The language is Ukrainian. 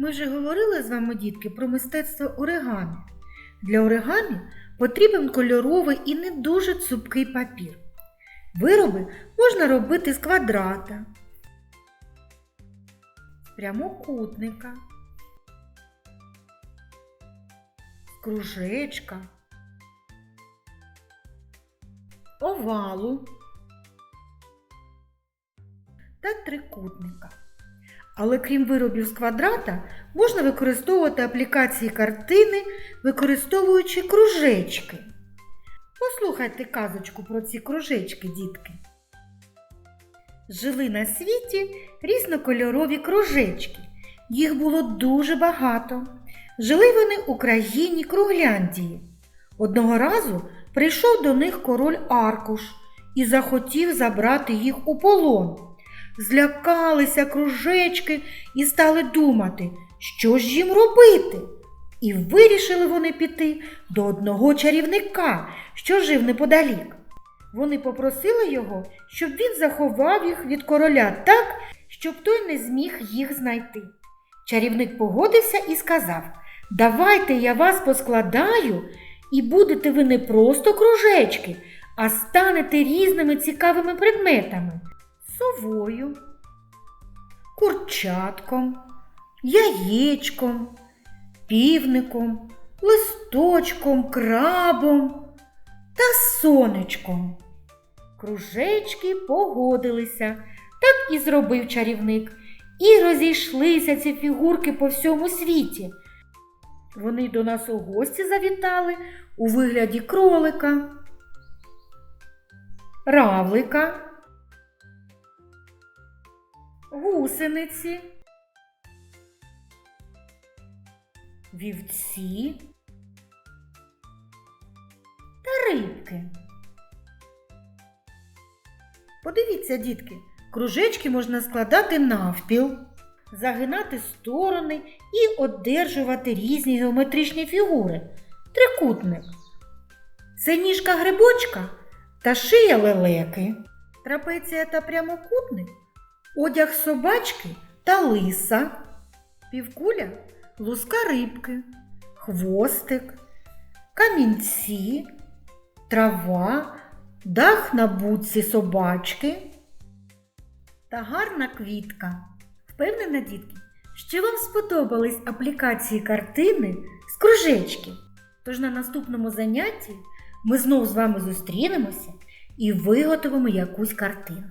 Ми вже говорили з вами, дітки, про мистецтво оригамі. Для оригамі потрібен кольоровий і не дуже цупкий папір. Вироби можна робити з квадрата, з прямокутника, з кружечка, овалу та трикутника. Але крім виробів з квадрата, можна використовувати аплікації картини, використовуючи кружечки. Послухайте казочку про ці кружечки, дітки. Жили на світі різнокольорові кружечки. Їх було дуже багато. Жили вони у країні Кругляндії. Одного разу прийшов до них король Аркуш і захотів забрати їх у полон. Злякалися кружечки і стали думати, що ж їм робити. І вирішили вони піти до одного чарівника, що жив неподалік. Вони попросили його, щоб він заховав їх від короля так, щоб той не зміг їх знайти. Чарівник погодився і сказав: Давайте я вас поскладаю, і будете ви не просто кружечки, а станете різними цікавими предметами совою, курчатком, яєчком, півником, листочком, крабом та сонечком. Кружечки погодилися, так і зробив чарівник, і розійшлися ці фігурки по всьому світі. Вони до нас у гості завітали у вигляді кролика, равлика гусениці, вівці та рибки. Подивіться, дітки, кружечки можна складати навпіл, загинати сторони і одержувати різні геометричні фігури. Трикутник. Це ніжка грибочка та шия лелеки, трапеція та прямокутник одяг собачки та лиса, півкуля луска рибки, хвостик, камінці, трава, дах на будці собачки та гарна квітка. Впевнена, дітки, що вам сподобались аплікації картини з кружечки. Тож на наступному занятті ми знов з вами зустрінемося і виготовимо якусь картину.